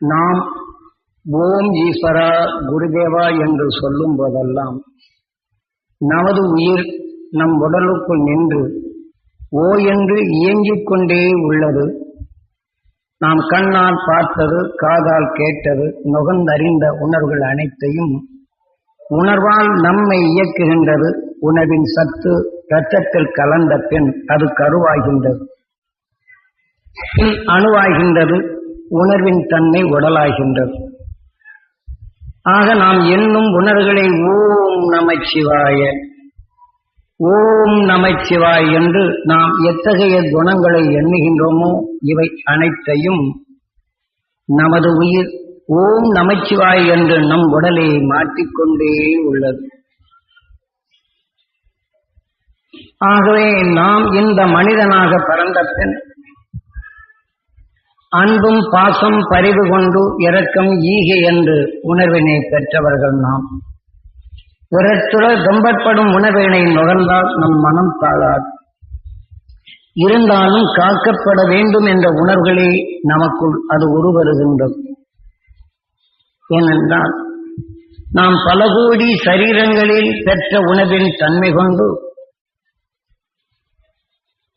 நாம் ஓம் ஈஸ்வரா குருதேவா என்று சொல்லும் போதெல்லாம் நமது உயிர் நம் உடலுக்குள் நின்று ஓ என்று இயங்கிக் கொண்டே உள்ளது. நாம் கண்ணால் பார்த்தது காதால் கேட்டது நுகர்ந்தறிந்த உணர்வுகள் அனைத்தையும் உணர்வால் நம்மை இயக்குகின்றது. உணவின் சத்து இரத்தத்தில் கலந்த பின் அது கருவாகின்றது. அணுவாகின்றது. உணர்வின் தன்மை உடலாகின்றது. ஆக நாம் என்னும் உணர்வுகளை ஓம் நமச்சிவாய ஓம் நமச்சிவாய் என்று நாம் எத்தகைய குணங்களை எண்ணுகின்றோமோ இவை அனைத்தையும் நமது உயிர் ஓம் நமச்சிவாய் என்று நம் உடலை மாற்றிக்கொண்டே உள்ளது. ஆகவே நாம் இந்த மனிதனாக பிறந்த பின் அன்பும் பாசம் பரிவு கொண்டு இரக்கம் ஈகை என்று உணர்வினை பெற்றவர்கள் நாம். பிறற்றுடன் துன்பப்படும் உணர்வினை நுகர்ந்தால் நம் மனம் தாழாது. இருந்தாலும் காக்கப்பட வேண்டும் என்ற உணர்வுகளே நமக்குள் அது உருவருகின்றது. ஏனென்றால் நாம் பல கோடி சரீரங்களில் பெற்ற உணவின் தன்மை கொண்டு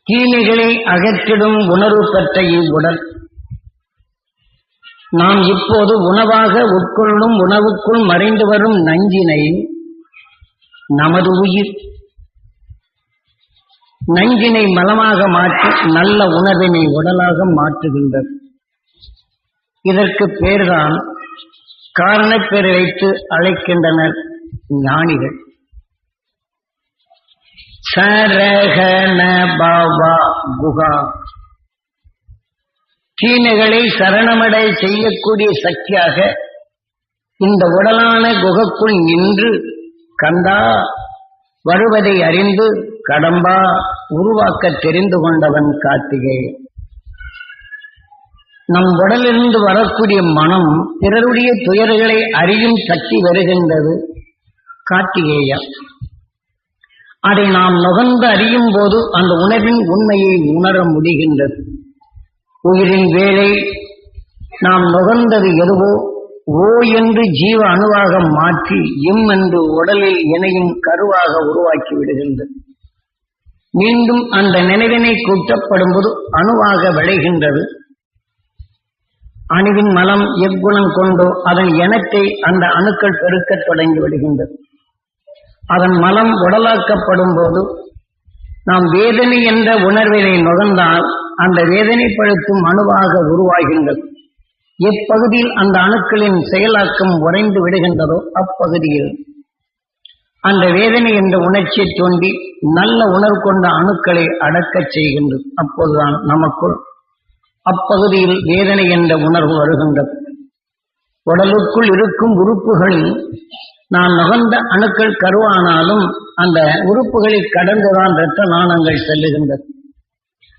தீமைகளை அகற்றிடும் உணர்வு பெற்ற இவ்வுடல் நாம் இப்போது உணவாக உட்கொள்ளும் உணவுக்குள் மறைந்து வரும் நஞ்சினை நமது உயிர். நஞ்சினை மலமாக மாற்றி நல்ல உணவினை உடலாக மாற்றுகின்றது. இதற்கு பேர்தான் காரணப்பேர் வைத்து அழைக்கின்றனர் ஞானிகள். சரகண பாபா குகா. தீமைகளை சரணமடை செய்யக்கூடிய சக்தியாக இந்த உடலான குகைக்குள் நின்று கந்தா வருவதை அறிந்து கடம்பா உருவாக்க தெரிந்து கொண்டவன் கார்த்திகேயன் நம் உடலிருந்து வரக்கூடிய மனம் பிறருடைய துயர்களை அறியும் சக்தி வருகின்றது கார்த்திகேயா. அதை நாம் நுகர்ந்து அறியும் போது அந்த உணர்வின் உண்மையை உணர முடிகின்றது. உயிரின் வேலை நாம் நுகர்ந்தது எதுவோ ஓ என்று ஜீவ அணுவாக மாற்றி எம் என்று உடலில் இணையும் கருவாக உருவாக்கி விடுகின்றது. மீண்டும் அந்த நினைவினை கூட்டப்படும்போது அணுவாக விளைகின்றது. அணுவின் மலம் எக்குணம் கொண்டோ அதன் இனத்தை அந்த அணுக்கள் பெருக்கத் தொடங்கி விடுகின்றது. அதன் மலம் உடலாக்கப்படும் போது நாம் வேதனை என்ற உணர்வினை நுகர்ந்தால் அந்த வேதனைப்படுத்தும் அணுவாக உருவாகின்றது. எப்பகுதியில் அந்த அணுக்களின் செயலாக்கம் உறைந்து விடுகின்றதோ அப்பகுதியில். அந்த வேதனை என்ற உணர்ச்சியை தோண்டி நல்ல உணர்வு கொண்ட அணுக்களை அடக்கச் செய்கின்றது. அப்போதுதான் நமக்குள் அப்பகுதியில் வேதனை என்ற உணர்வு வருகின்றது. உடலுக்குள் இருக்கும் உறுப்புகளில் நான் நுகர்ந்த அணுக்கள் கருவானாலும் அந்த உறுப்புகளை கடந்துதான் இரத்த நாணங்கள் செல்லுகின்றது.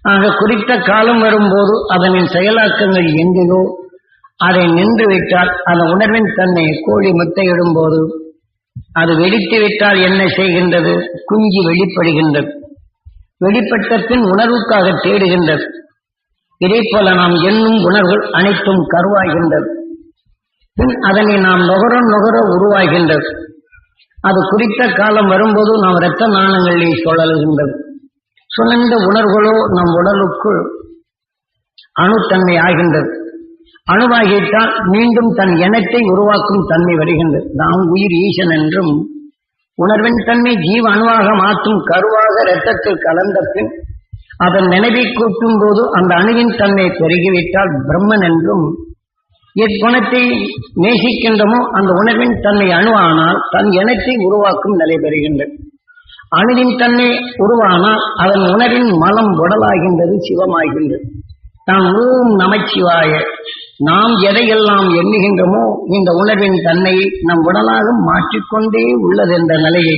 ஆக குறித்த காலம் வரும்போது அதனின் செயலாக்கங்கள் எங்கேயோ அதை நின்று விட்டால் அந்த உணர்வின் தன்னை கோழி முட்டையிடும் போது அது வெடித்து விட்டால் என்ன செய்கின்றது? குஞ்சு வெளிப்படுகின்றது. வெளிப்பட்ட பின் உணர்வுக்காக தேடுகின்றது. இதே போல நாம் எண்ணும் உணர்வுகள் அனைத்தும் கருவாகின்றது பின் அதனை நாம் நுகர நுகர உருவாகின்றது. அது குறித்த காலம் வரும்போது நாம் இரத்த நாணங்களில் சுழல்கின்றது. சுழந்த உணர்வுகளோ நம் உடலுக்குள் அணுத்தன்மை ஆகின்றது. அணுவாகிவிட்டால் மீண்டும் தன் எண்ணத்தை உருவாக்கும் தன்மை வருகின்றது. நாம் உயிர் ஈசன் என்றும் உணர்வின் தன்மை ஜீவ அணுவாக மாற்றும் கருவாக இரத்தத்தில் கலந்த பின் அதன் நினைவை கூட்டும் போது அந்த அணுவின் தன்மை பெருகிவிட்டால் பிரம்மன் என்றும் எக்குணத்தை நேசிக்கின்றமோ அந்த உணர்வின் தன்மை அணுவானால் தன் இனத்தை உருவாக்கும் நிலை பெறுகின்றது. அணுவின் தன்னை உருவானால் அதன் உணரின் மலம் உடலாகின்றது சிவமாகின்றது. நாம் ஓம் நமச்சிவாய நாம் எதையெல்லாம் எண்ணுகின்றோமோ இந்த உணர்வின் தன்மையை நம் உடலாக மாற்றிக்கொண்டே உள்ளது என்ற நிலையை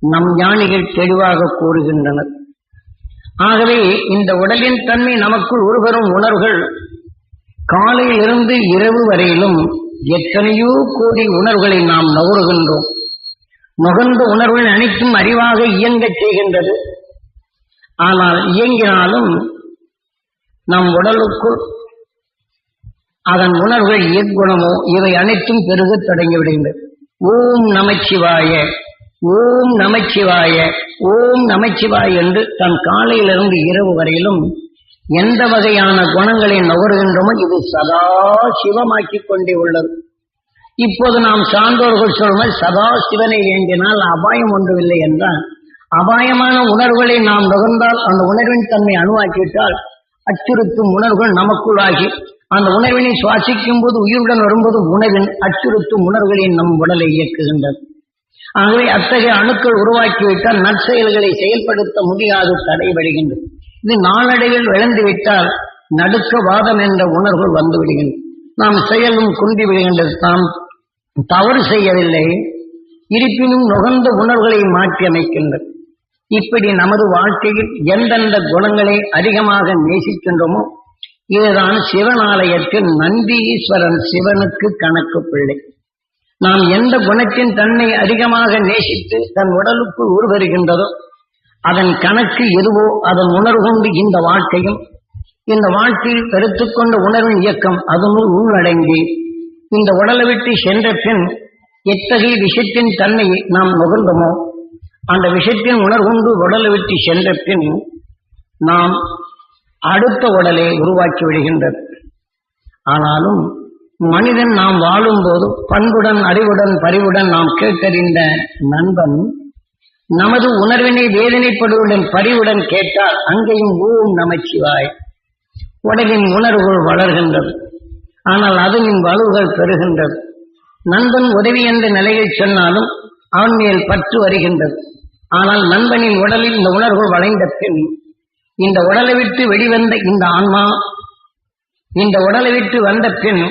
நம் ஞானிகள் தெளிவாக கூறுகின்றனர். ஆகவே இந்த உடலின் தன்மை நமக்குள் உருவரும் உணர்வுகள். காலையிலிருந்து இரவு வரையிலும் எத்தனையோ கோடி உணர்வுகளை நாம் நுகர்கின்றோம் நுகர்ந்த உணர்வுகள் அனைத்தும் அறிவாக இயங்கச் செய்கின்றது. ஆனால் இயங்கினாலும் நம் உடலுக்குள் அதன் உணர்வுகள் எக்குணமோ இவை அனைத்தும் பெருகத் தொடங்கிவிடுகின்றது. ஓம் நமச்சிவாய ஓம் நமச்சிவாய ஓம் நமச்சிவாய என்று தன் காலையிலிருந்து இரவு வரையிலும் எந்த வகையான குணங்களை நுகர்கின்றோமோ இது சதா சிவமாக்கிக் கொண்டே உள்ளது. இப்போது நாம் சான்றோர்கள் சொல்வது சதா சிவனை ஏங்கினால் அபாயம் ஒன்றுமில்லை என்றால் அபாயமான உணர்வுகளை நாம் நுகர்ந்தால் அந்த உணர்வின் தன்மை அணுவாக்கிவிட்டால் அச்சுறுத்தும் உணர்வுகள் நமக்குள்ளாகி அந்த உணர்வினை சுவாசிக்கும் போது உயிருடன் வரும்போது உணவின் அச்சுறுத்தும் உணர்வுகளின் நம் உடலை இயக்குகின்றது. ஆகவே அத்தகைய அணுக்கள் உருவாக்கிவிட்டால் நற்செயல்களை செயல்படுத்த முடியாது தடைபடுகின்றது. இது நாளடைவில் விழுந்துவிட்டால் நடுக்க வாதம் என்ற உணர்வுகள் வந்துவிடுகின்றது. நாம் செயலும் குந்தி விடுகின்றது நாம் தவறு செய்யவில்லை. இருப்பினும் நுகர்ந்த உணர்வுகளை மாற்றியமைக்கின்றது. இப்படி நமது வாழ்க்கையில் எந்தெந்த குணங்களை அதிகமாக நேசிக்கின்றோமோ இதுதான் சிவனாலயத்தில் நந்தீஸ்வரன் சிவனுக்கு கணக்கு பிள்ளை. நாம் எந்த குணத்தின் தன்னை அதிகமாக நேசித்து தன் உடலுக்குள் உருவருகின்றதோ அதன் கணக்கு எதுவோ அதன் உணர்வு கொண்டு இந்த வாழ்க்கையும் இந்த வாழ்க்கையில் பெருத்துக்கொண்ட உணர்வின் இயக்கம் அதனுள் உள்ளடங்கி இந்த உடலை விட்டு சென்ற பின் எத்தகைய விஷயத்தின் தன்மையை நாம் நுகர்ந்தோமோ? அந்த விஷயத்தின் உணர்வுண்டு உடலை விட்டு சென்ற பின் நாம் அடுத்த உடலை உருவாக்கி விடுகின்றது ஆனாலும் மனிதன் நாம் வாழும்போது பண்புடன் அறிவுடன் பரிவுடன் நாம் கேட்டறிந்த நண்பன் நமது உணர்வினை வேதனைப்படுவதன் பரிவுடன் கேட்டால் அங்கேயும் ஓம் நமச்சிவாய். உடலின் உணர்வுகள் வளர்கின்றது. ஆனால் அதனின் வலுவுகள் பெறுகின்றது. நண்பன் உதவி என்ற நிலையில் சொன்னாலும் அவன் மேல் பற்று வருகின்றது. ஆனால் நண்பனின் உடலில் இந்த உணர்வுகள் வளைந்த பின் இந்த உடலை விட்டு வெளிவந்த இந்த ஆன்மா இந்த உடலை விட்டு வந்த பின்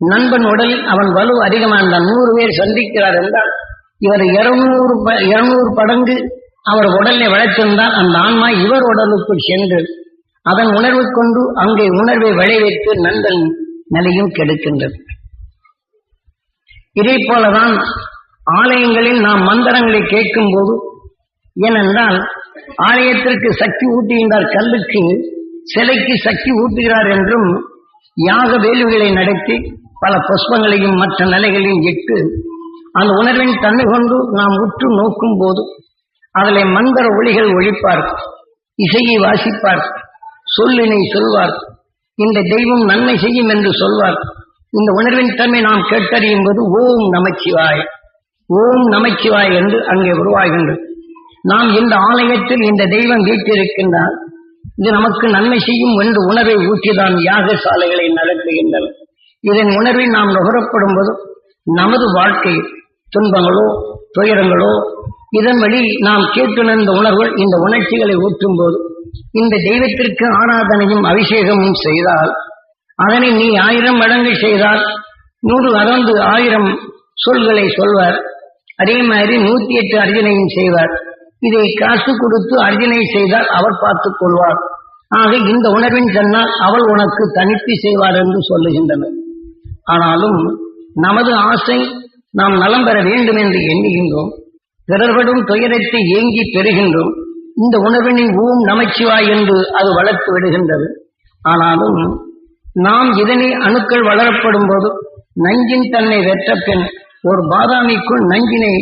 நண்பன் உடலில் அவன் வலு அதிகமாக நூறு பேர் சந்திக்கிறார் என்றால் இவர் இருநூறு இருநூறு படங்கு அவர் உடலை வளர்த்திருந்தால் அந்த ஆன்மா இவர் உடலுக்குள் சென்று அதன் உணர்வு கொண்டு அங்கே உணர்வை விளைவித்து நண்பன் நிலையும் கெடுக்கின்றது. இதே போலதான் ஆலயங்களில் நாம் மந்திரங்களை கேட்கும் போது ஏனென்றால் ஆலயத்திற்கு சக்தி ஊட்டுகின்றார் கல்லுக்கு சிலைக்கு சக்தி ஊட்டுகிறார் என்றும் யாக வேலுகளை நடத்தி பல புஷ்பங்களையும் மற்ற நிலைகளையும் இட்டு அந்த உணர்வின் தன்மை கொண்டு நாம் உற்று நோக்கும் போது அதில் மந்திர ஒளிகள் ஒழிப்பார் இசையை வாசிப்பார் சொல்லினை சொல்வார் இந்த தெய்வம் நன்மை செய்யும் என்று சொல்வார். இந்த உணர்வின் தன்மை நாம் கேட்டறியும் போது ஓம் நமச்சிவாய் ஓம் நமச்சிவாய் என்று அங்கே உருவாகின்றது. நாம் இந்த ஆலயத்தில் இந்த தெய்வம் வீட்டிருக்கின்றால் இது நமக்கு நன்மை செய்யும் என்று உணர்வை ஊற்றிதான் யாகசாலைகளை நடத்துகின்றன இதன் உணர்வை நாம் நுகரப்படும் போது நமது வாழ்க்கை துன்பங்களோ துயரங்களோ இதன் வழி நாம் கேட்டுணர்ந்த உணர்வுகள் இந்த உணர்ச்சிகளை ஊற்றும் போது இந்த தெய்வத்திற்கு ஆராதனையும் அபிஷேகமும் செய்தால் அதனை நீ ஆயிரம் மடங்கு செய்தால் நூறு அறந்து ஆயிரம் சொல்களை சொல்வார். அதே மாதிரி நூத்தி எட்டு அர்ஜனையும் செய்வார். இதை காசு கொடுத்து அர்ஜனை செய்தால் அவர் பார்த்துக் கொள்வார். ஆக இந்த உணர்வின் சொன்னால் அவள் உனக்கு தனித்து செய்வார் என்று சொல்லுகின்றனர். ஆனாலும் நமது ஆசை நாம் நலம் பெற வேண்டும் என்று எண்ணுகின்றோம். பிறர்படும் துயரத்தை ஏங்கி பெறுகின்றோம். இந்த உணர்வினை ஊம் நமச்சிவாய் என்று அது வளர்த்து விடுகின்றது. ஆனாலும் நாம் இதனை அணுக்கள் வளரப்படும் போது நஞ்சின் தன்னை வெற்ற பின் ஒரு பாதாமிக்குள் நஞ்சினை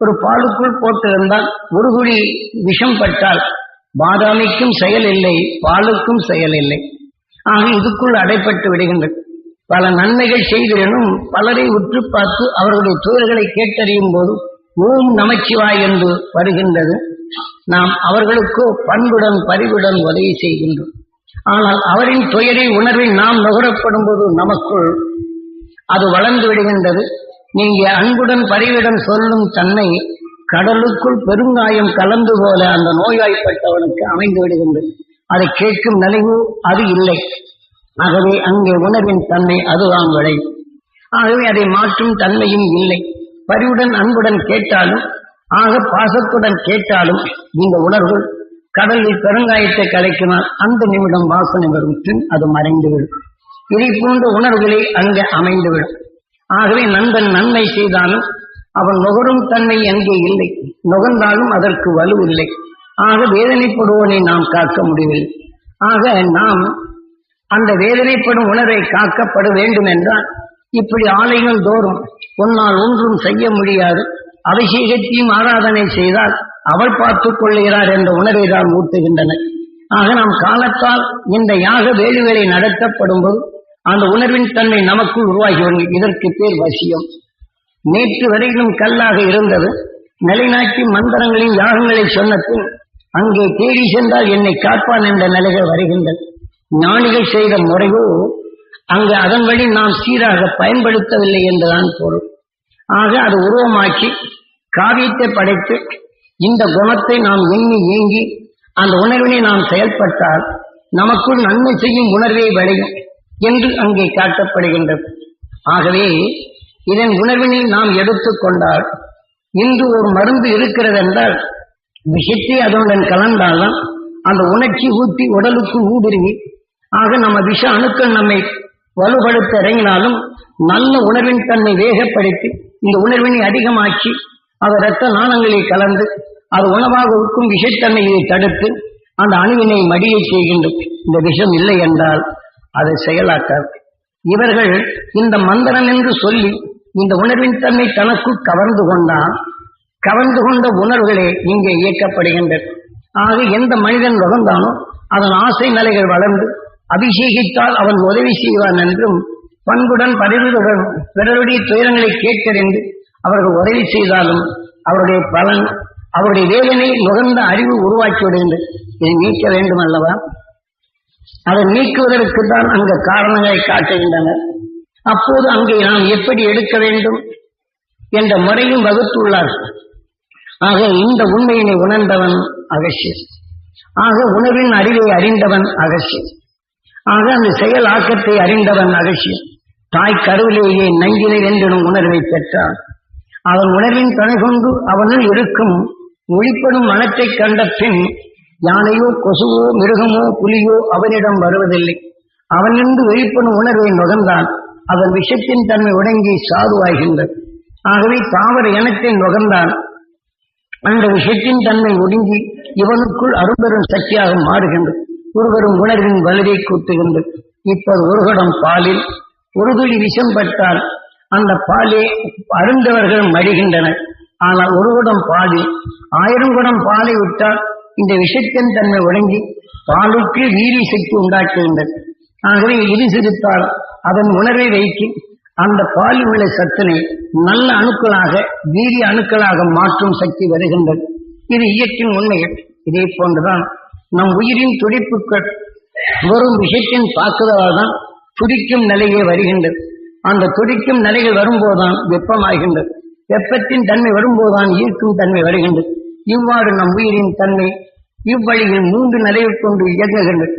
ஒரு பாலுக்குள் போட்டிருந்தால் ஒரு குடி விஷம் பட்டால் பாதாமிக்கும் செயல் இல்லை பாலுக்கும் செயல் இல்லை. ஆக இதுக்குள் அடைப்பட்டு விடுகின்றது. பல நன்மைகள் செய்திடனும் பலரை உற்று பார்த்து அவர்களுடைய துயர்களை கேட்டறியும் போது ஓம் நமச்சிவாய் என்று வருகின்றது. நாம் அவர்களுக்கோ பண்புடன் பரிவுடன் உதவி செய்கின்றோம். ஆனால் அவரின் துயரை உணர்வில் நாம் நுகரப்படும் போது நமக்குள் அது வளர்ந்து விடுகின்றது. நீங்க அன்புடன் பரிவுடன் சொல்லும் தன்னை கடலுக்குள் பெருங்காயம் கலந்து போல அந்த நோய்வாய்ப்பட்டவனுக்கு அமைந்து விடுகின்றது. அதை கேட்கும் நிலைவு அது இல்லை. ஆகவே அங்கே உணர்வின் தன்மை அதுதான் விளை. ஆகவே அதை மாற்றும் தன்மையும் இல்லை. பரிவுடன் அன்புடன் கேட்டாலும் ஆக பாசத்துடன் கேட்டாலும் இந்த உணர்வு கடலில் பெருங்காயத்தை கலைக்கினால் அந்த நிமிடம் வாசனை வரும் பின் அது மறைந்துவிடும். இதை போன்ற உணர்வுகளை அங்கே அமைந்துவிடும். ஆகவே நண்பன் நன்மை செய்தாலும் அவன் நுகரும் தன்மை அங்கே இல்லை. நுகர்ந்தாலும் அதற்கு வலு இல்லை. ஆக வேதனைப்படுவோனை நாம் காக்க முடியவில்லை. ஆக நாம் அந்த வேதனைப்படும் உணர்வை காக்கப்பட வேண்டும் என்றால் இப்படி ஆலைகள் தோறும் உன்னால் ஒன்றும் செய்ய முடியாது. அபிஷேகத்தையும் ஆராதனை செய்தால் அவள் பார்த்துக் கொள்கிறார் என்ற உணர்வை தான் ஊட்டுகின்றனர் ஆக நாம் காலத்தால் இந்த யாக வேலுவேலை நடத்தப்படும் போது அந்த உணர்வின் தன்மை நமக்குள் உருவாகி வரும் இதற்கு பேர் வசியம். நேற்று வரையிலும் கல்லாக இருந்தது. நிலைநாட்டி மந்திரங்களின் யாகங்களை சொன்ன அங்கே தேடி சென்றால் என்னை காப்பான் என்ற நிலைகள் வருகின்றது ஞானிகள் செய்த முறையோ அங்கு அதன் வழி நாம் சீராக பயன்படுத்தவில்லை என்றுதான் பொருள். ஆக அது உருவமாக்கி காவியத்தை படைத்து இந்த குணத்தை நாம் எண்ணி ஏங்கி அந்த உணர்வினை நாம் செயல்பட்டால் நமக்குள் நன்மை செய்யும் உணர்வே விளையும் என்று அங்கே காட்டப்படுகின்றது. ஆகவே இதன் உணர்வினை நாம் எடுத்துக்கொண்டால் இன்று ஒரு மருந்து இருக்கிறது என்றால் விஷத்தை அதனுடன் கலந்தால்தான் அந்த உணர்ச்சி ஊட்டி உடலுக்கு ஊடுருவி ஆக நம்ம விஷ அணுக்கள் நம்மை வலுப்படுத்த இறங்கினாலும் நல்ல உணர்வின் தன்மை வேகப்படுத்தி இந்த உணர்வினை அதிகமாக்கி அது இரத்த நாணங்களில் கலந்து அது உணவாக உட்கும் விஷத்தன்மையை தடுத்து அந்த அணுவினை மடியை செய்கின்றது இந்த விஷம் இல்லை என்றால் அதை செயலாக்காது. இவர்கள் இந்த மந்திரம் என்று சொல்லி இந்த உணர்வின் தன்மை தனக்குள் கவர்ந்து கொண்டால் கவர்ந்து கொண்ட உணர்வுகளே இங்கே இயக்கப்படுகின்றது ஆக எந்த மனிதன் வகந்தானோ அதன் ஆசை நிலைகள் வளர்ந்து அபிஷேகித்தால் அவன் உதவி செய்வான் என்றும் பண்புடன் பரிவுடன் பிறருடைய துயரங்களை கேட்டறிந்து அவர்கள் உதவி செய்தாலும் அவருடைய பலன் அவருடைய வேதனை நுகர்ந்த அறிவு உருவாக்கிவிடுகின்ற இதை நீக்க வேண்டும் அல்லவா அதை நீக்குவதற்கு தான் அங்கு காரணங்களை காட்டுகின்றனர் அப்போது அங்கே நாம் எப்படி எடுக்க வேண்டும் என்ற முறையும் வகுத்துள்ளார்கள் ஆக இந்த உண்மையினை உணர்ந்தவன் அகசியம் ஆக உணர்வின் அறிவை அறிந்தவன் அகசியம் ஆக அந்த செயல் ஆக்கத்தை அறிந்தவன் அகசியம் தாய் கருவிலேயே நஞ்சினை வென்றிடும் உணர்வை பெற்றான். அவன் உணர்வின் துணை கொண்டு அவனுள் இருக்கும் ஒளிப்படும் மனத்தை கண்ட பின் யானையோ கொசுவோ மிருகமோ புலியோ அவனிடம் வருவதில்லை. அவனின்று வெளிப்படும் உணர்வை நுகர்ந்தான். அதன் விஷத்தின் தன்மை உடங்கி சாதுவாகின்றது. ஆகவே தாவர இனத்தை நுகர்ந்தான். அந்த விஷயத்தின் தன்மை ஒடுங்கி இவனுக்குள் அரும்பெரும் சக்தியாக மாறுகின்றது. ஒருவரும் உணர்வின் வலுவை கூட்டுகின்ற. இப்போது ஒரு குடம் பாலில் ஒரு துளி விஷம் பட்டால் அந்த பாலே அருந்தவர்கள் மடிகின்றனர். ஆனால் ஒரு குடம் பாலில் ஆயிரம் குடம் பாலை விட்டால் இந்த விஷத்தின் தன்மை உடங்கி பாலுக்கு வீரி சக்தி உண்டாக்குகின்றது ஆகவே இது சிரித்தால் அதன் உணர்வை வைத்து அந்த பாலில் உள்ள சத்தினை நல்ல அணுக்களாக வீரிய அணுக்களாக மாற்றும் சக்தி வருகின்றது. இது இயற்கையின் உண்மைகள். இதே போன்றுதான் நம் உயிரின் துடிப்புகள் வரும் விஷயத்தின் தாக்குதலால் தான் துடிக்கும் நிலையே வருகின்றது. அந்த துடிக்கும் நிலைகள் வரும்போதுதான் வெப்பமாகின்றது. வெப்பத்தின் தன்மை வரும்போதுதான் ஈர்க்கும் தன்மை வருகின்றது. இவ்வாறு நம் உயிரின் தன்மை இவ்வழியில் மூன்று நிலையை கொண்டு இயங்குகின்றது.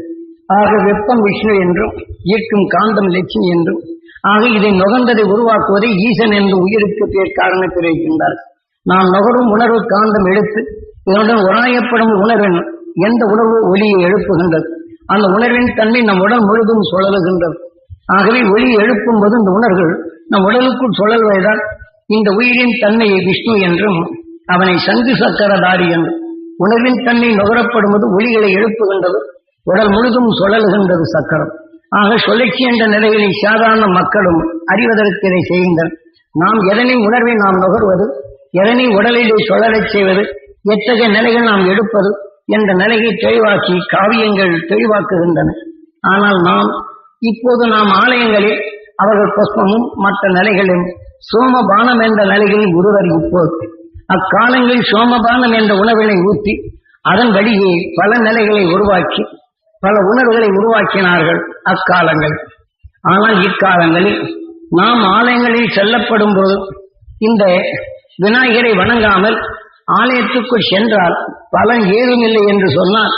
ஆக வெப்பம் விஷ்ணு என்றும் ஈர்க்கும் காந்தம் லட்சுமி என்றும் ஆக இதை நுகர்ந்ததை உருவாக்குவதை ஈசன் என்று உயிருக்கு பேர் காரணம் தெரிவிக்கின்றார் நாம் நுகரும் உணர்வு காந்தம் எடுத்து இதனுடன் உராயப்படும் உணர்வின் எந்த உணர்வு ஒலியை எழுப்புகின்றது? அந்த உணர்வின் தன்மை நம் உடல் முழுதும் சுழலுகின்றது. ஆகவே ஒளி எழுப்பும் போது இந்த உணர்வுகள் நம் உடலுக்குள் சுழல்வதால் இந்த உயிரின் தன்மையை விஷ்ணு என்றும் அவனை சங்கு சக்கரதாரி என்றும். உணர்வின் தன்மை நுகரப்படுவது ஒளிகளை எழுப்புகின்றது. உடல் முழுதும் சுழலுகின்றது சக்கரம். ஆக சுழற்சி என்ற நிலைகளை சாதாரண மக்களும் அறிவதற்கு இதை செய்கின்றனர். நாம் எதனை உணர்வை நாம் நுகர்வது? எதனை உடலிலே சுழலச் செய்வது? எத்தகைய நிலைகள் நாம் எடுப்பது? என்ற நிலையை தெளிவாக்கி காவியங்கள் தெளிவாக்குகின்றன. ஆனால் நாம் இப்போது நாம் ஆலயங்களில் அவர்கள் புஷ்பமும் மற்ற நிலைகளும் சோமபானம் என்ற நிலையில் ஒருவர் இப்போது அக்காலங்களில் சோமபானம் என்ற உணவினை ஊற்றி அதன் வழியே பல நிலைகளை உருவாக்கி பல உணர்வுகளை உருவாக்கினார்கள் அக்காலங்கள். ஆனால் இக்காலங்களில் நாம் ஆலயங்களில் செல்லப்படும் போது இந்த விநாயகரை வணங்காமல் ஆலயத்துக்குள் சென்றால் பலன் ஏதும் இல்லை என்று சொன்னால்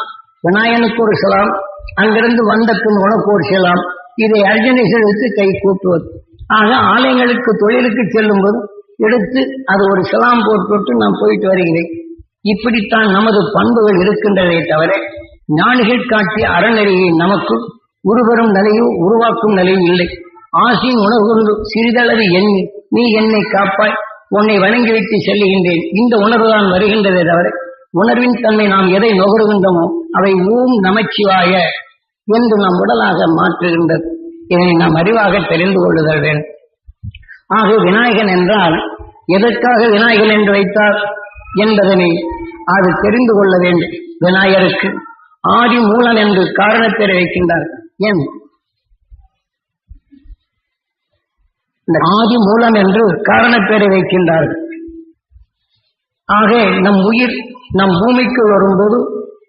விநாயகனுக்கு ஒரு சிலாம் அங்கிருந்து வந்த பின் உனக்கு ஒரு சிலாம் இதை அர்ஜனை செலுத்து கை கூட்டுவது. ஆக ஆலயங்களுக்கு தொழிலுக்கு செல்லும்போது எடுத்து அது ஒரு சிலாம் போட்டு நான் போயிட்டு வருகிறேன். இப்படித்தான் நமது பண்புகள் இருக்கின்றதை தவிர ஞானிகள் காட்டிய அறநெறியை நமக்கு உருவரும் நிலையும் உருவாக்கும் நிலையும் இல்லை. ஆசையின் உணவு சிறிதளவு எண்ணி நீ என்னை காப்பாய் உன்னை வணங்கி வைத்து செல்லுகின்றேன். இந்த உணர்வுதான் வருகின்றதே தவிர உணர்வின் தன்மை நாம் எதை நுகர்கின்றோமோ அவை ஊம் நமச்சிவாய என்று நாம் உடலாக மாற்றுகின்றது. இதனை நாம் அறிவாக தெரிந்து கொள்ளுதல் வேண்டும். ஆக விநாயகன் என்றால் எதற்காக விநாயகன் என்று வைத்தார் என்பதனை அது தெரிந்து கொள்ள வேண்டும். விநாயகருக்கு ஆதி மூலன் என்று காரணத்தை வைக்கின்றார் ஏன்? இந்த ஆதி மூலம் என்று காரணப்பேரை வைக்கின்றார்கள் ஆக நம் உயிர் நம் பூமிக்கு வரும்போது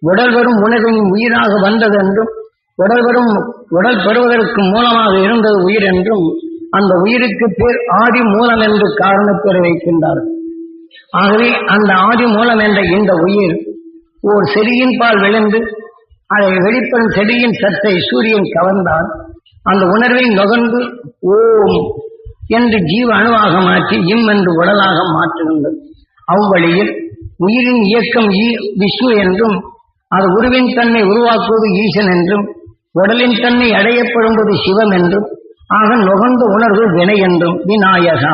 உடல் வரும் உணவின் உயிராக வந்தது என்றும் உடல் வரும் உடல் பெறுவதற்கு மூலமாக இருந்தது உயிர் என்றும் அந்த உயிருக்கு பேர் ஆதி மூலம் என்று காரணப்பேரை வைக்கின்றார்கள் ஆகவே அந்த ஆதி மூலம் என்ற இந்த உயிர் ஓர் செடியின் பால் விழுந்து அதை வெளிப்படும் செடியின் சத்தை சூரியன் கவர்ந்தால் அந்த உணர்வை நுகர்ந்து ஓம் என்று ஜீவ அணுவாக மாற்றி இம் என்று உடலாக மாற்றுகின்றது அவ்வழியில் உயிரின் இயக்கம் விஷ்ணு என்றும் அது உருவின் தன்னை உருவாக்குவது ஈசன் என்றும் உடலின் தன்னை அடையப்படும்போது சிவம் என்றும் ஆக நுகர்ந்த உணர்வு வினை என்றும் விநாயகா.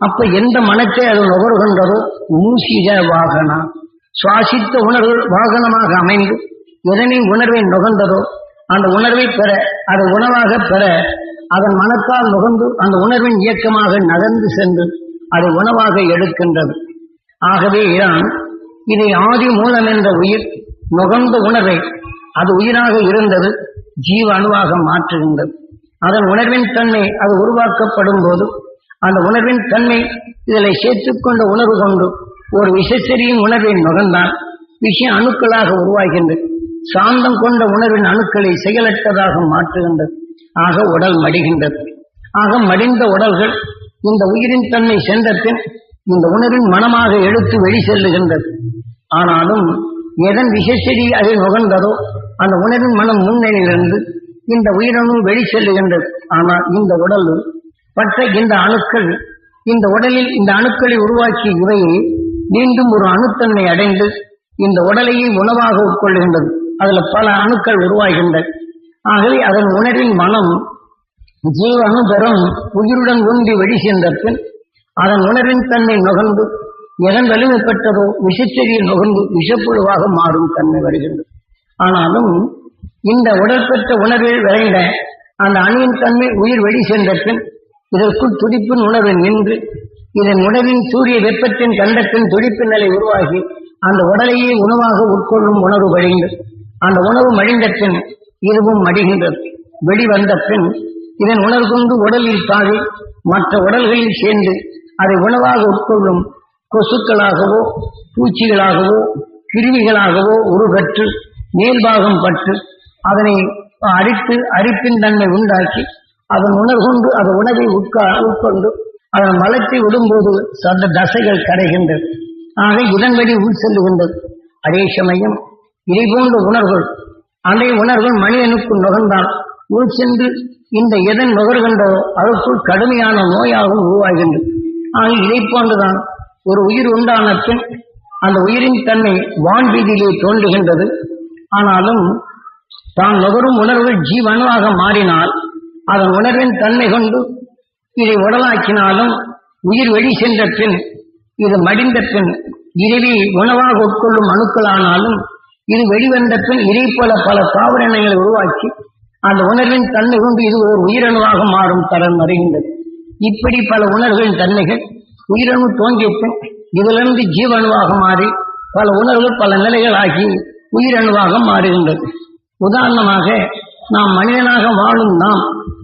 அப்ப எந்த மனத்தை அது நுகர்கின்றதோ மூசிக வாகனா சுவாசித்த உணர்வு வாகனமாக அமைந்து எதனின் உணர்வை நுகர்ந்ததோ அந்த உணர்வை பெற அதை உணவாக பெற அதன் மனத்தால் நுகர்ந்து அந்த உணர்வின் இயக்கமாக நகர்ந்து சென்று அதை உணவாக எடுக்கின்றது. ஆகவே தான் இதை ஆதி மூலம் என்ற உயிர் நுகர்ந்த உணர்வை அது உயிராக இருந்தது ஜீவ அணுவாக மாற்றுகின்றது. அதன் உணர்வின் தன்மை அது உருவாக்கப்படும் போது அந்த உணர்வின் தன்மை இதில் சேர்த்துக்கொண்ட உணர்வு கொண்டு ஒரு விஷச்செறியின் உணர்வை நுகர்ந்தால் விஷய அணுக்களாக உருவாகின்றது. சாந்தம் கொண்ட உணர்வின் அணுக்களை செயலற்றதாக மாற்றுகின்றது. ஆக உடல் மடிகின்றது. ஆக மடிந்த உடல்கள் இந்த உயிரின் தன்மை சென்ற இந்த உணர்வின் மனமாக எடுத்து வெளி செல்லுகின்றது. ஆனாலும் எதன் விசேஷடி அதை நுகர்ந்ததோ அந்த உணர்வின் மனம் முன்னணியிலிருந்து இந்த உயிரணு வெளி செல்லுகின்றது. ஆனால் இந்த உடல் பற்ற இந்த அணுக்கள் இந்த உடலில் இந்த அணுக்களை உருவாக்கிய இவையை மீண்டும் ஒரு அணுத்தன்மை அடைந்து இந்த உடலையே உணவாக உட்கொள்கின்றது அதுல பல அணுக்கள் உருவாகின்றன. ஆகவே அதன் உணர்வின் மனம் ஜீவ பெறும் உயிருடன் ஊன்றி வெடிகின்ற பின் அதன் உணர்வின் தன்மை நுகர்ந்து எதன் வலிமை பெற்றதோ விஷச்செடியில் நுகர்ந்து விஷப்புழுவாக மாறும் தன்மை வருகின்றது. ஆனாலும் இந்த உடல் பெற்ற உணர்வில் விளைந்த அந்த அணுவின் தன்மை உயிர் வெளி சென்ற பின் இதற்குள் துடிப்பின் உணர்வு நின்று இதன் உணவின் சூரிய வெப்பத்தின் கண்டத்தின் துடிப்பு நிலை உருவாகி அந்த உடலையே உணவாக உட்கொள்ளும் உணர்வு வழிந்து அந்த உணவு மடிந்த பின் இதுவும் மடிகின்றது. வெளிவந்த பின் இதன் உணர்வு கொண்டு உடலில் தாவி மற்ற உடல்களில் சேர்ந்து அதை உணவாக உட்கொள்ளும் கொசுக்களாகவோ பூச்சிகளாகவோ கிருமிகளாகவோ உருகற்று மேல்பாகம் பட்டு அதனை அரித்து அரிப்பின் தன்மை உண்டாக்கி அதன் உணர்கொண்டு அதன் உணவை உட்கா உட்கொண்டு அதன் மலத்தை விடும்போது அந்த தசைகள் கரைகின்றது. ஆக இதன்படி உள் செல்லுகின்றது. அதே சமயம் இதை போன்ற உணர்வுகள் அதே உணர்வுகள் மனிதனுக்கு நுகர்ந்தால் உள் சென்று இந்த எதன் நுகர்கின்றோ அதற்குள் கடுமையான நோயாகவும் உருவாகின்றது. ஆக இதை போன்றுதான் ஒரு உயிர் உண்டான பின் அந்த உயிரின் தன்மை வான்வீதியிலே தோன்றுகின்றது. ஆனாலும் தான் நுகரும் உணர்வு ஜீவனுவாக மாறினால் அதன் உணர்வின் தன்மை கொண்டு இதை உடலாக்கினாலும் உயிர் வெளி சென்ற பின் இது மடிந்த பின் இறைவி உணவாக உட்கொள்ளும் அணுக்களானாலும் இது வெளிவந்த பின் இதை போல பல தாவர உருவாக்கி அந்த உணர்வின் தன்மை கொண்டு இது ஒரு உயிரணுவாக மாறும் தரம் வருகின்றது இப்படி பல உணர்வுகளின் தன்மைகள் உயிரணு தோன்றிய பின் இதிலிருந்து ஜீவணுவாக மாறி பல உணர்வுகள் பல நிலைகள் ஆகி உயிரணுவாக மாறுகின்றது. உதாரணமாக நாம் மனிதனாக வாழும் நாம்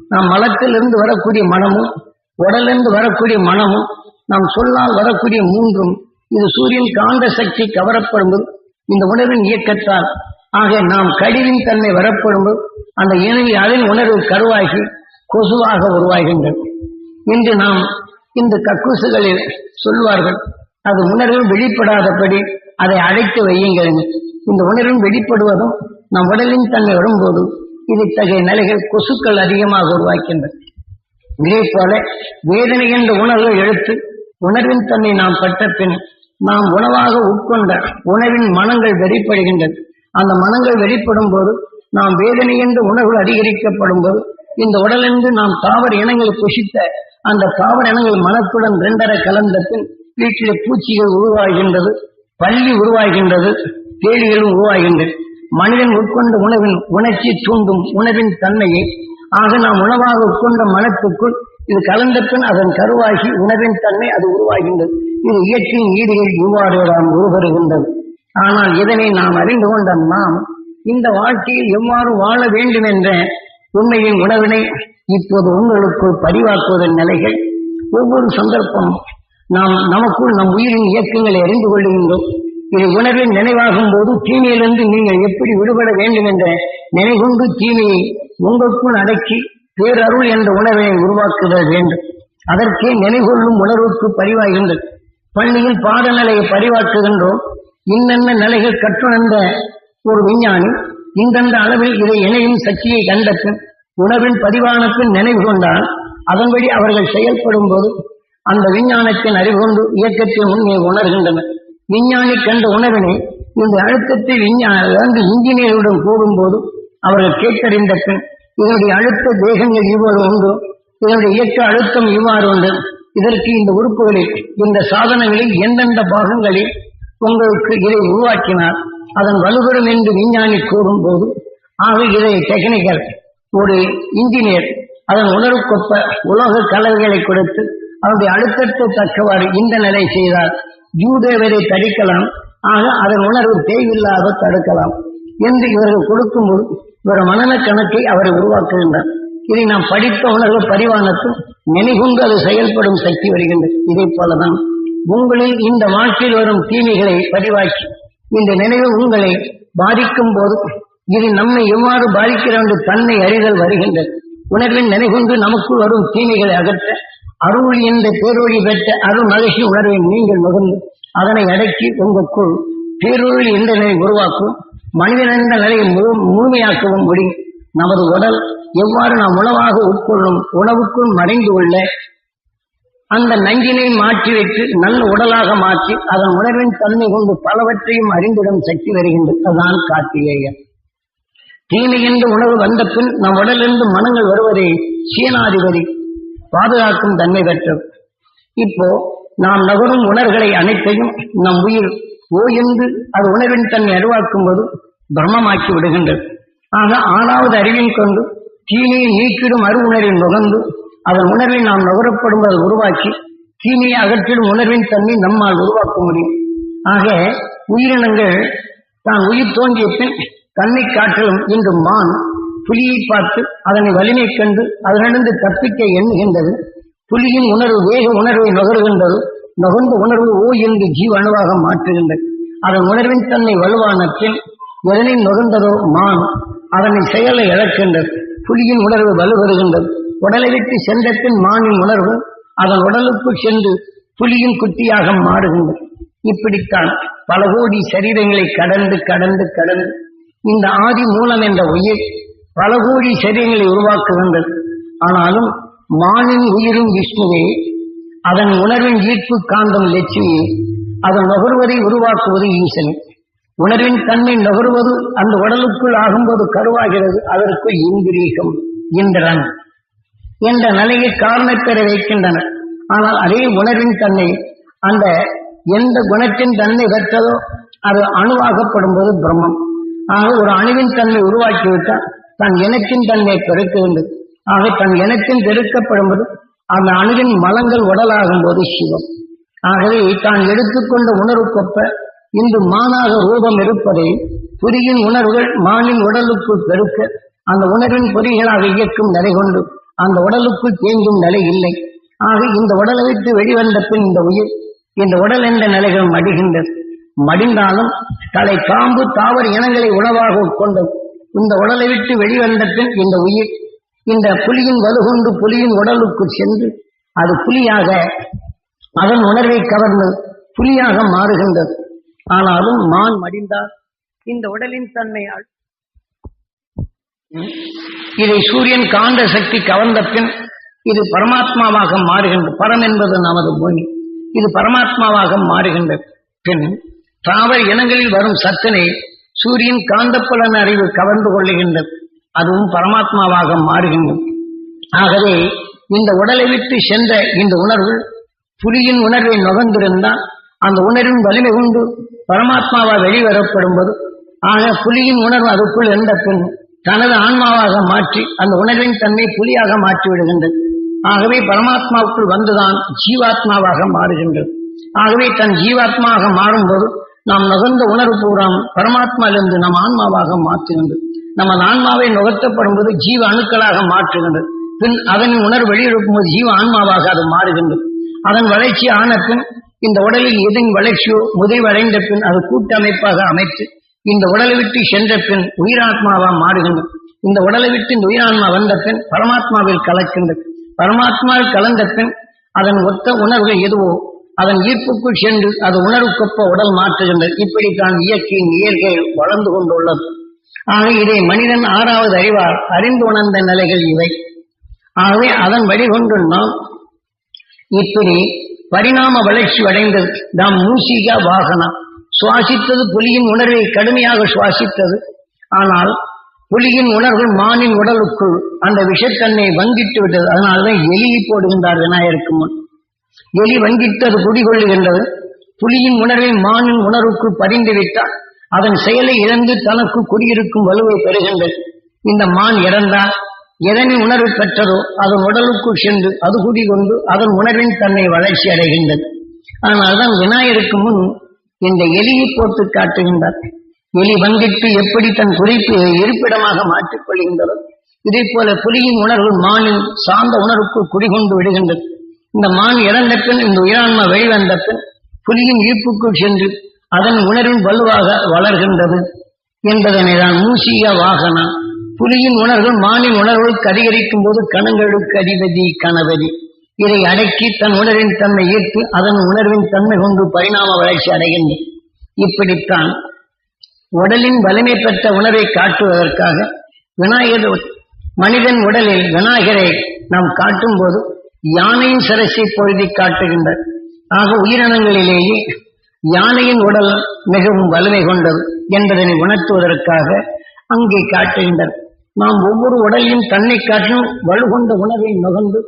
நாம் மலத்திலிருந்து வரக்கூடிய மனமும் உடலிருந்து வரக்கூடிய மனமும் நாம் சொல்லால் வரக்கூடிய மூன்றும் இது சூரியன் காந்த சக்தி கவரப்படும் இந்த உணர்வின் இயக்கத்தால். ஆக நாம் கழிவின் தன்மை வரப்படும்போது அந்த இணைவி அதன் உணர்வு கருவாகி கொசுவாக உருவாகின்றது. இன்று நாம் இந்த கக்கூசுகளில் சொல்வார்கள் அது உணர்வு வெளிப்படாதபடி அதை அடைத்து வையுங்கள் இந்த உணர்வும் வெளிப்படுவதும் நம் உடலின் தன்மை வரும்போது இது இத்தகைய நிலைகள் கொசுக்கள் அதிகமாக உருவாக்கின்றன இதே போல வேதனை என்ற உணர்வை எடுத்து உணர்வின் தன்மை நாம் பட்ட பின் நாம் உணவாக உட்கொண்ட உணவின் மனங்கள் வெளிப்படுகின்றது அந்த மனங்கள் வெளிப்படும் போது நாம் வேதனை என்று உணர்வு அதிகரிக்கப்படும் போது இந்த உடலிருந்து நாம் தாவர இனங்கள் புசித்த அந்த தாவர இனங்கள் மனத்துடன் ரெண்டரை கலந்த பின் வீட்டிலே பூச்சிகள் உருவாகின்றது பள்ளி உருவாகின்றது தேடிகளும் உருவாகின்றது. மனிதன் உட்கொண்ட உணவின் உணர்ச்சி தூண்டும் உணவின் தன்மையை ஆக நாம் உணவாக உட்கொண்ட மனத்துக்குள் இது கலந்த பின் அதன் கருவாகி உணவின் தன்மை அது உருவாகின்றது. இது இயற்கையின் ஈடுகள் இவ்வாறு நாம் உருவருகின்றது. ஆனால் இதனை நாம் அறிந்து கொண்ட நாம் இந்த வாழ்க்கையில் எவ்வாறு வாழ வேண்டும் என்ற உண்மையின் உணவினை இப்போது உங்களுக்குள் பதிவாக்குவதன் நிலைகள் ஒவ்வொரு சந்தர்ப்பம் நாம் நமக்குள் நம் உயிரின் இயக்கங்களை அறிந்து கொள்ளுகின்றோம் இது உணர்வின் நினைவாகும் போது தீமையிலிருந்து நீங்கள் எப்படி விடுபட வேண்டும் என்ற நினைகொண்டு தீமையை உங்களுக்குள் அடக்கி பேரருள் என்ற உணர்வை உருவாக்குதல் வேண்டும். அதற்கே நினைகொள்ளும் உணர்வுக்கு பதிவாகின்றது. பள்ளியில் பாடநிலையை பதிவாக்குகின்றோம். இன்னென்ன நிலைகள் கற்றுணர்ந்த ஒரு விஞ்ஞானி இந்தந்த அளவில் இதை இணையும் சக்தியை கண்ட உணவின் உணர்வின் நினைவு கொண்டால் அதன்படி அவர்கள் செயல்படும் போது அந்த விஞ்ஞானத்தின் அறிவு கொண்டு இயக்கத்தின் முன்னே உணர்கின்றனர் விஞ்ஞானி கண்ட உணவினை இந்த அழுத்தத்தை விஞ்ஞான வந்து இன்ஜினியருடன் கூடும்போது அவர்கள் கேட்டறிந்த பின் இதனுடைய அழுத்த தேகங்கள் இவ்வாறு உண்டு இதனுடைய இயக்க அழுத்தம் இவ்வாறு உண்டு. இதற்கு இந்த உறுப்புகளில் இந்த சாதனங்களில் எந்தெந்த பாகங்களில் உங்களுக்கு இதை உருவாக்கினார் அதன் வலுபெறும் என்று விஞ்ஞானி கூறும்போது ஆக இதை டெக்னிக்கல் ஒரு இன்ஜினியர் அதன் உணர்வுக்கொப்ப உலக கலவைகளை கொடுத்து அவருடைய அழுத்தத்தை தக்கவாறு இந்த நிலை செய்தார் ஜூதேவரை தடுக்கலாம் ஆக அதன் உணர்வு தேவையில்லாத தடுக்கலாம் என்று இவர்கள் கொடுக்கும்போது இவர் மனன கணக்கை அவரை உருவாக்குகின்றார். இதை நாம் படித்த உணர்வு பரிவானத்தும் நினைகுண்டு அது செயல்படும் சக்தி வருகின்றது இதை போலதான் உங்களில் இந்த வாழ்க்கையில் வரும் தீமைகளை பதிவாக்கி இந்த நினைவு உங்களை பாதிக்கும் போது இது நம்மை எவ்வாறு பாதிக்கிறது என்று தன்னை அறிதல் வருகின்றது. உணர்வின் நினைகுண்டு நமக்குள் வரும் தீமைகளை அகற்ற அருள் என்ற பேரொழி பெற்ற அருள் மகிழ்ச்சி உணர்வை நீங்கள் நுகர்ந்து அதனை அடக்கி உங்களுக்குள் பேரொழி என்ற நிலை உருவாக்கும் மனிதன் என்ற நிலையை முழு முழுமையாக்கவும் முடியும். நமது உடல் எவ்வாறு நாம் உணவாக உட்கொள்ளும் உணவுக்குள் மறைந்து கொள்ள அந்த நஞ்சினை மாற்றி வைத்து நல்ல உடலாக மாற்றி அதன் உணர்வின் தன்மை கொண்டு பலவற்றையும் அறிந்திடும் சக்தி வருகின்றது அதுதான் கார்த்திகேயன் தீமை என்று உணவு வந்த பின் நம் உடலிருந்து மனங்கள் வருவதை சீனாதிபதி பாதுகாக்கும் தன்மை பெற்றது இப்போ நாம் நகரும் உணர்களை அனைத்தையும் நம் உயிர் ஓய்ந்து அது உணர்வின் தன்மை அறிவாக்கும் போது பிரம்மமாக்கி விடுகின்றது. ஆக ஆறாவது அறிவின் கொண்டு தீமையை நீக்கிடும் அரு உணர்வின் நுகர்ந்து அதன் உணர்வை நாம் நுகரப்படும் அதை உருவாக்கி தீமையை அகற்றிடும் உணர்வின் தன்மை நம்மால் உருவாக்க முடியும். ஆக உயிரினங்கள் தான் உயிர் தோன்றிய பின் தன்னை காட்டிலும் இன்று மான் புலியை பார்த்து அதனை வலிமை கண்டு அதனிருந்து தப்பிக்க எண்ணுகின்றது. புலியின் உணர்வு வேக உணர்வை நுகர்கின்றது. நுகர்ந்த உணர்வு ஓ என்று ஜீவ அணுவாக மாற்றுகின்றது. அதன் உணர்வின் தன்னை வலுவான பின் எதனை நுகர்ந்ததோ மான் அதனை செயலை இழக்கின்றது. புலியின் உணர்வு வலுவருகின்றது. உடலை விட்டு சென்ற பின் மானின் உணர்வு அதன் உடலுக்குள் சென்று புலியின் குட்டியாக மாறுகின்றது. இப்படித்தான் பல கோடி சரீரங்களை கடந்து கடந்து கடந்து இந்த ஆதி மூலம் என்ற உயிர் பல கோடி சரீரங்களை உருவாக்குகின்றது. ஆனாலும் மானின் உயிரும் விஷ்ணுவே அதன் உணர்வின் ஈர்ப்பு காந்தம் லட்சுமி அதன் நுகர்வதை உருவாக்குவது ஈசன். உணர்வின் தன்மை நுகர்வது அந்த உடலுக்குள் ஆகும்போது கருவாகிறது. அதற்கு இந்திரீகம் இந்திரன் என்ற நிலையை காரணப்பெற வைக்கின்றன. ஆனால் அதே உணர்வின் தன்மை அந்த எந்த குணத்தின் தன்மை பெற்றதோ அது அணுவாகப்படும் போது பிரம்மம். ஆக ஒரு அணுவின் தன்மை உருவாக்கிவிட்டால் தன் இனத்தின் தன்மை பெருக்குகின்றது. ஆக தன் இனத்தின் பெருக்கப்படும் போது அந்த அணுவின் மலங்கள் உடலாகும் போது சிவம். ஆகவே தான் எடுத்துக்கொண்ட உணர்வுக்கொப்ப இன்று மானாக ரூபம் இருப்பதை புரியின் உணர்வுகள் மானின் உடலுக்குள் பெருக்க அந்த உணர்வின் பொறிகளாக இயக்கும் நிலை கொண்டு அந்த உடலுக்குள் தேங்கும் நிலை இல்லை. ஆக இந்த உடலை விட்டு வெளிவந்த பின் இந்த உயிர் இந்த உடல் என்ற நிலைகள் மடிகின்றது மடிந்தாலும் தலை பாம்பு தாவர இனங்களை உணவாக உட்கொண்டது இந்த உடலை விட்டு வெளிவந்த பின் இந்த உயிர் இந்த புலியின் வலுகொண்டு புலியின் உடலுக்குள் சென்று அது புலியாக அதன் உணர்வை கவர்ந்து புலியாக மாறுகின்றது. ஆனாலும் மான் மடிந்தால் இந்த உடலின் தன்மை இதை சூரியன் காந்த சக்தி கவர்ந்த பின் இது பரமாத்மாவாக மாறுகின்றது பரம் என்பது நமது பூமி. இது பரமாத்மாவாக மாறுகின்றது பின் தாவர இனங்களில் வரும் சத்தினை சூரியன் காந்தப்புலன் அறிவு கவர்ந்து கொள்ளுகின்றது அதுவும் பரமாத்மாவாக மாறுகின்றது ஆகவே இந்த உடலை விட்டு சென்ற இந்த உணர்வு புலியின் உணர்வை நுகர்ந்திருந்தால் அந்த உணர்வின் வலிமை உண்டு. பரமாத்மாவா வெளிவரப்படும் போது ஆக புலியின் உணர்வு அதுக்குள் இருந்த பின் தனது ஆன்மாவாக மாற்றி அந்த உணர்வின் தன்மை புலியாக மாற்றி விடுகின்றது. ஆகவே பரமாத்மாவுக்குள் வந்துதான் ஜீவாத்மாவாக மாறுகின்றது. ஆகவே தன் ஜீவாத்மாவாக மாறும்போது நாம் நுகர்ந்த உணர்வு பூராம் பரமாத்மாவிலிருந்து நம் ஆன்மாவாக மாற்றுகின்றது. நமது ஆன்மாவை நுகர்த்தப்படும் போது ஜீவ அணுக்களாக மாற்றுகின்றது. பின் அதன் உணர்வு வெளியெடுக்கும் போது ஜீவ ஆன்மாவாக அது மாறுகின்றது. அதன் வளர்ச்சி ஆன பின் இந்த உடலில் எதன் வளர்ச்சியோ முதிவடைந்த பின் அது கூட்டமைப்பாக அமைத்து இந்த உடலை விட்டு சென்ற பின் உயிராத்மாவா மாறுகின்றது இந்த உடலை விட்டு இந்த உயிராத்மா வந்த பின் பரமாத்மாவில் கலக்கின்றது பரமாத்மாவில் கலந்த பின் அதன் ஒத்த உணர்வுகள் எதுவோ அதன் ஈர்ப்புக்குள் சென்று அது உணர்வுக்கொப்ப உடல் மாற்றுகின்றது இப்படித்தான் இயற்கையின் இயற்கை வளர்ந்து கொண்டுள்ளது. ஆக இதை மனிதன் ஆறாவது அறிவார் அறிந்து உணர்ந்த நிலைகள் இவை. ஆகவே அதன் வழிகொண்டு நாம் இப்படி பரிணாம வளர்ச்சி அடைந்தது. நாம் மூசிகா வாகனம். சுவாசித்தது புலியின் உணர்வை கடுமையாக சுவாசித்தது. ஆனால் புலியின் உணர்வு மானின் உடலுக்குள் அந்த விஷத்தன்மை வங்கிட்டு விட்டது. அதனால்தான் எலியை போடுகின்றார் விநாயகருக்கு முன். எலி வங்கிட்டது குடிகொள்ளுகின்றது. புலியின் உணர்வை மானின் உணர்வுக்குள் பறிந்து விட்டால் அதன் செயலை இழந்து தனக்கு குடியிருக்கும் வலுவை பெறுகின்றது. இந்த மான் இறந்தால் எதனை உணர்வு பெற்றதோ அதன் உடலுக்குள் சென்று அது குடிகொண்டு அதன் உணர்வின் தன்னை வளர்ச்சி அடைகின்றது. ஆனால்தான் விநாயகருக்கு முன் இந்த எலியை போட்டு காட்டுகின்றார். எலி வங்கிட்டு எப்படி தன் குறிப்பு இருப்பிடமாக மாற்றிக் கொள்கின்றது இதே போல புலியின் உணர்வு மானின் சார்ந்த உணர்வுக்குள் குடிகொண்டு விடுகின்றது. இந்த மான் இறந்த பின் இந்த உயிரான்மா வெளிவந்த பின் புலியின் ஈர்ப்புக்குள் சென்று அதன் உணர்வின் வலுவாக வளர்கின்றது. என்பதனை தான் மூசிய வாகனம் புலியின் உணர்வு மானின் உணர்வு அதிகரிக்கும் போது கணங்களுக்கு அதிபதி கணபதி. இதை அடக்கி தன் உணர்வின் தன்மை ஈர்த்து அதன் உணர்வின் தன்மை கொண்டு பரிணாம வளர்ச்சி அடைகின்றது இப்படித்தான் உடலின் வலிமை பெற்ற உணர்வை காட்டுவதற்காக விநாயகர் மனிதன் உடலில் விநாயகரை நாம் காட்டும் போது யானையின் சரசை பொழுதி காட்டுகின்றது ஆக உயிரினங்களிலேயே யானையின் உடல் மிகவும் வலிமை கொண்டது என்பதனை உணர்த்துவதற்காக அங்கே காட்டுகின்றனர் நாம் ஒவ்வொரு உடலையும் தன்னை காட்டும் வலுகொண்ட உணர்வை நுகர்ந்து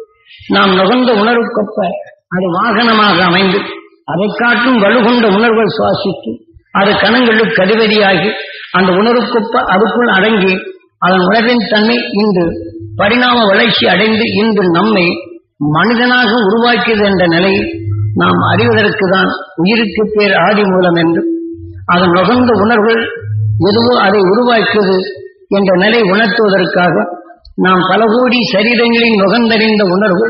நாம் நுகர்ந்த உணர்வுக்கொப்ப அது வாகனமாக அமைந்து அதை காட்டும் வலுகொண்ட உணர்வுகள் சுவாசித்து அது கணங்களுக்கு அதிபதியாகி அந்த உணர்வுக்கொப்ப அதுக்குள் அடங்கி அதன் உணர்வின் தன்மை இன்று பரிணாம வளர்ச்சி அடைந்து இன்று நம்மை மனிதனாக உருவாக்கியது என்ற நிலையை நாம் அறிவதற்கு தான் உயிருக்கு பேர் ஆதி மூலம் என்று அதன் நுகர்ந்த உணர்வுகள் எதுவோ அதை உருவாக்கியது என்ற நிலை உணர்த்துவதற்காக நாம் பல கோடி சரீரங்களின் நுகர்ந்தறிந்த உணர்வு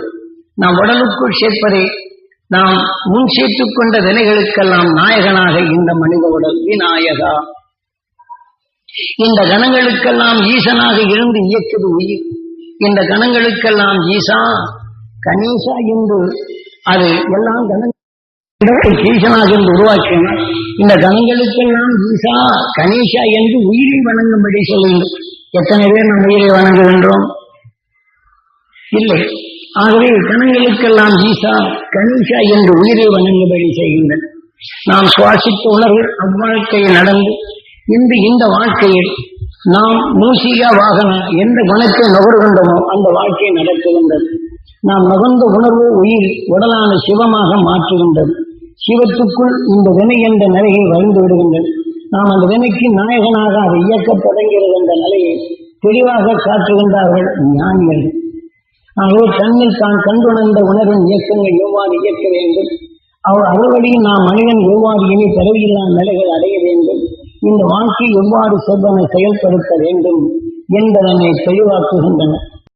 நாம் உடலுக்குள் சேர்ப்பதை நாம் முன் சேர்த்துக் கொண்ட வினைகளுக்கெல்லாம் நாயகனாக இந்த மனித உடல் விநாயகா. இந்த கணங்களுக்கெல்லாம் ஈசனாக இருந்து இயக்குது உயிர். இந்த கணங்களுக்கெல்லாம் ஈசா கணேசா என்று அது எல்லாம் கணங்கள் ஈசனாக என்று உருவாக்கினார் இந்த கணங்களுக்கெல்லாம் ஈசா கணேசா என்று உயிரை வணங்கும்படி சொல்லுங்கள் எத்தனை பேர் நம் உயிரை வணங்குகின்றோம்? இல்லை. ஆகவே கணங்களுக்கெல்லாம் ஈசா கணேசா என்று உயிரை வணங்கும்படி செய்கின்றன. நாம் சுவாசித்த உணர்வு அவ்வாழ்க்கையில் நடந்து இன்று இந்த வாழ்க்கையில் நாம் மூசிகா வாகன எந்த குணத்தை நுகர்கின்றோமோ அந்த வாழ்க்கையை நடத்துகின்றது நாம் நுகர்ந்த உணர்வு உயிர் உடலான சிவமாக மாற்றுகின்றது. இவற்றுக்குள் இந்த வினை என்ற நிலையை வளர்ந்து விடுகின்றன. நாம் அந்த வினைக்கு நாயகனாக அதை இயக்கத் தொடங்குகிறது என்ற நிலையை தெளிவாக காட்டுகின்றார்கள் ஞானிகள். ஆகவே தன்னில் தான் கண்டுணர்ந்த உணர்வின் இயக்கங்கள் எவ்வாறு இயக்க வேண்டும்? அவர் அவர்வழியில் நாம் மனிதன் எவ்வாறு இனி பிறவியில்லா நிலைகள் அடைய வேண்டும்? இந்த வாழ்க்கை எவ்வாறு செவ்வனை செயல்படுத்த வேண்டும் என்பதனை தெளிவாக்குகின்றன.